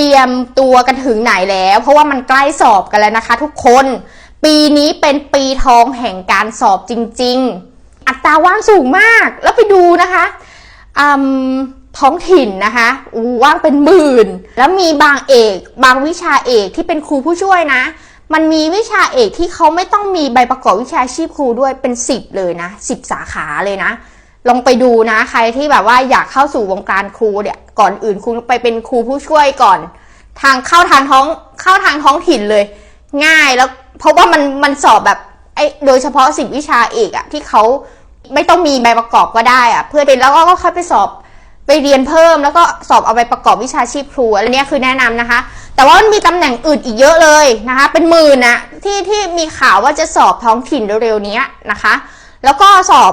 เตรียมตัวกันถึงไหนแล้ว เพราะว่ามันใกล้สอบกันแล้วนะคะ ทุกคน ปีนี้เป็นปีทองแห่งการสอบจริง ๆ อัตราว่างสูงมากแล้วไปดูนะคะอืมท้องถิ่นนะคะอูว่างเป็นหมื่น แล้วมีบางเอก บางวิชาเอกที่เป็นครูผู้ช่วยนะ มันมีวิชาเอกที่เขาไม่ต้องมีใบประกอบวิชาชีพครูด้วยเป็นสิบเลยนะสิบสาขาเลยนะ ลองไปดูนะใครที่แบบว่าอยากเข้าสู่วงการครูเนี่ย ก่อนอื่นคุณไปเป็นครูผู้ช่วยก่อน ทางเข้าทางท้องเข้าทางท้องถิ่นเลย ง่ายแล้วเพราะว่ามันมันสอบแบบไอ้โดยเฉพาะสิบวิชาเอกอะที่เขาไม่ต้องมีใบประกอบก็ได้อะเพื่อเป็นแล้วก็ค่อยไปสอบไปเรียนเพิ่มแล้วก็สอบเอาใบประกอบวิชาชีพครูอันเนี้ยคือแนะนำนะคะ แต่ว่ามันมีตำแหน่งอื่นอีกเยอะเลยนะคะ เป็นหมื่นนะที่ที่มีข่าวว่าจะสอบท้องถิ่นเร็วๆนี้นะคะ แล้วก็สอบ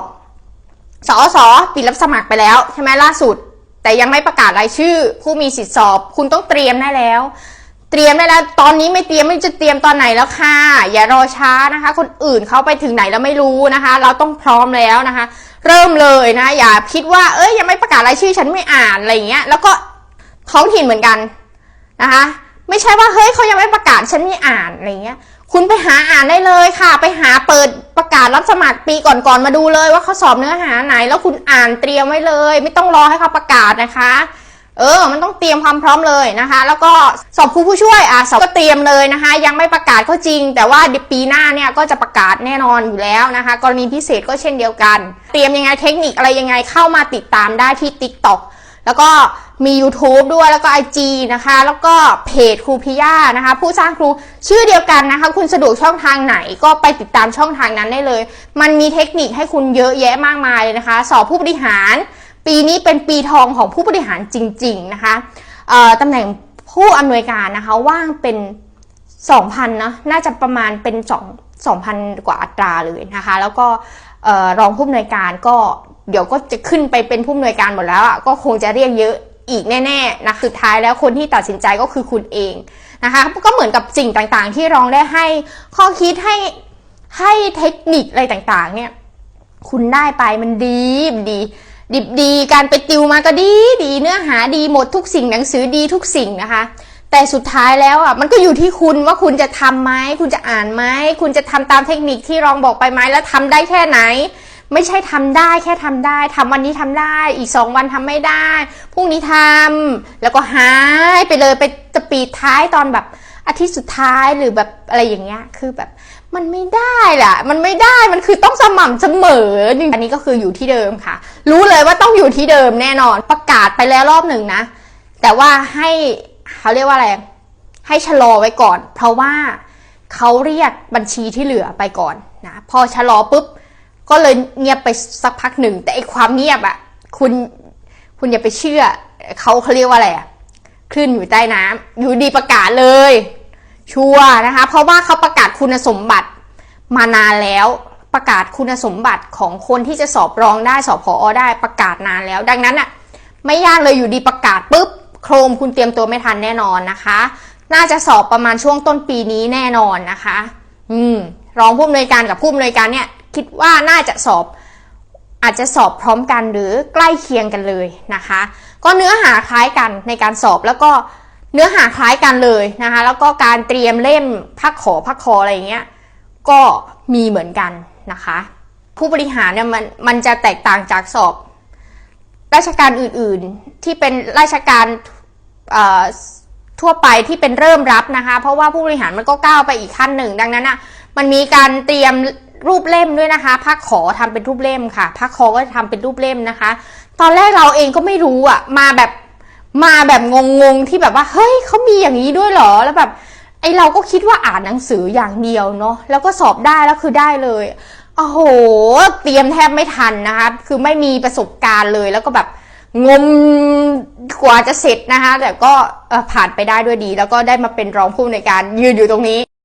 สอสอปิดรับสมัครไปแล้วใช่ไหมล่าสุด แต่ยังไม่ประกาศรายชื่อ ผู้มีสิทธิสอบ คุณต้องเตรียมได้แล้ว เตรียมได้แล้ว ตอนนี้ไม่เตรียมไม่จะเตรียมตอนไหนแล้วค่ะ อย่ารอช้านะคะ คนอื่นเขาไปถึงไหนแล้วไม่รู้นะคะ เราต้องพร้อมแล้วนะคะ เริ่มเลยนะ อย่าคิดว่าเอ้ยยังไม่ประกาศรายชื่อฉันไม่อ่านอะไรอย่างเงี้ยแล้วก็ท้องถิ่นเหมือนกันนะคะ ไม่ใช่ว่าเฮ้ยเขายังไม่ประกาศฉันไม่อ่านอะไรเงี้ยคุณไปหาอ่านได้เลยค่ะ ไปหาเปิดประกาศรับสมัครปีก่อนๆมาดูเลยว่าเขาสอบเนื้อหาไหน แล้วคุณอ่านเตรียมไว้เลย ไม่ต้องรอให้เขาประกาศนะคะ เออ มันต้องเตรียมความพร้อมเลยนะคะ แล้วก็สอบครูผู้ช่วยอะสอบก็เตรียมเลยนะคะ ยังไม่ประกาศก็จริง แต่ว่าปีหน้าเนี่ยก็จะประกาศแน่นอนอยู่แล้วนะคะ กรณีพิเศษก็เช่นเดียวกัน เตรียมยังไงเทคนิคอะไรยังไงเข้ามาติดตามได้ที่ TikTok แล้วก็มี YouTube ด้วยแล้วก็ IG นะคะ แล้วก็เพจครูพิยานะคะ ผู้สร้างครูชื่อเดียวกันนะคะ คุณสะดวกช่องทางไหนก็ไปติดตามช่องทางนั้นได้เลย มันมีเทคนิคให้คุณเยอะแยะมากมายเลยนะคะ สอบผู้บริหาร ปีนี้เป็นปีทองของผู้บริหารจริง ๆนะคะตำแหน่งผู้อำนวยการนะคะว่างเป็น 2,000นะน่าจะประมาณเป็น 2 2,000 กว่าอัตราเลยนะคะ แล้วก็ออรองผู้อำนวยการก็ เดี๋ยวก็จะขึ้นไปเป็นผู้อำนวยการหมดแล้วอะก็คงจะเรียกเยอะอีกแน่ๆนะสุดท้ายแล้วคนที่ตัดสินใจก็คือคุณเองนะคะก็เหมือนกับสิ่งต่างๆ ที่รองได้ให้ข้อคิดให้ให้เทคนิคอะไรต่างๆ เนี่ย คุณได้ไปมันดีมันดี ดิบดีการไปติวมาก็ดีดีเนื้อหาดีหมดทุกสิ่งหนังสือดีทุกสิ่งนะคะ แต่สุดท้ายแล้วอะมันก็อยู่ที่คุณว่าคุณจะทำไหมคุณจะอ่านไหมคุณจะทำตามเทคนิคที่รองบอกไปไหมแล้วทำได้แค่ไหน ไม่ใช่ทำได้แค่ทำได้ทำวันนี้ทำได้ อีกสองวันทำไม่ได้พรุ่งนี้ทำแล้วก็หายไปเลยไปจะปีดท้ายตอนแบบอาทิตย์สุดท้ายหรือแบบอะไรอย่างเงี้ยคือแบบมันไม่ได้ล่ะ มันไม่ได้มันคือต้องสม่ำเสมออันนี้ก็คืออยู่ที่เดิมค่ะ รู้เลยว่าต้องอยู่ที่เดิมแน่นอนประกาศไปแล้วรอบหนึ่งนะ แต่ว่าให้เขาเรียกว่าอะไรให้ชะลอไว้ก่อน เพราะว่าเขาเรียกบัญชีที่เหลือไปก่อนนะพอชะลอปุ๊บ ก็เลยเงียบไปสักพักหนึ่ง แต่ไอความเงียบอะคุณคุณอย่าไปเชื่อเขาเขาเรียกว่าอะไรอะคลื่นอยู่ใต้น้ำอยู่ดีประกาศเลย ชัวร์นะคะ เพราะว่าเขาประกาศคุณสมบัติมานานแล้วประกาศคุณสมบัติของคนที่จะสอบรองได้สอบพออได้ประกาศนานแล้ว ดังนั้นอะไม่ยากเลยอยู่ดีประกาศปุ๊บโครมคุณเตรียมตัวไม่ทันแน่นอนนะคะ น่าจะสอบประมาณช่วงต้นปีนี้แน่นอนนะคะ อืมรองผู้อำนวยการกับผู้อำนวยการเนี่ย คิดว่าน่าจะสอบอาจจะสอบพร้อมกันหรือใกล้เคียงกันเลยนะคะ ก็เนื้อหาคล้ายกันในการสอบแล้วก็เนื้อหาคล้ายกันเลยนะคะ แล้วก็การเตรียมเล่มพักขอพักคออะไรเงี้ยก็มีเหมือนกันนะคะ ผู้บริหารเนี่ยมันมันจะแตกต่างจากสอบ ราชการอื่นๆที่เป็นราชการทั่วไปที่เป็นเริ่มรับนะคะ เพราะว่าผู้บริหารมันก็ก้าวไปอีกขั้นหนึ่ง ดังนั้นอะมันมีการเตรียม รูปเล่มด้วยนะคะภาคขอทำเป็นรูปเล่มค่ะภาคคอก็ทำเป็นรูปเล่มนะคะ ตอนแรกเราเองก็ไม่รู้อะ มาแบบมาแบบงงๆที่แบบว่าเฮ้ยเขามีอย่างนี้ด้วยเหรอแล้วแบบไอเราก็คิดว่าอ่านหนังสืออย่างเดียวเนาะแล้วก็สอบได้แล้วคือได้เลยโอ้โห เตรียมแทบไม่ทันนะคะ คือไม่มีประสบการณ์เลยแล้วก็แบบงมกว่าจะเสร็จนะคะ แต่ก็ผ่านไปได้ด้วยดี แล้วก็ได้มาเป็นรองผู้ในการยืนอยู่ตรงนี้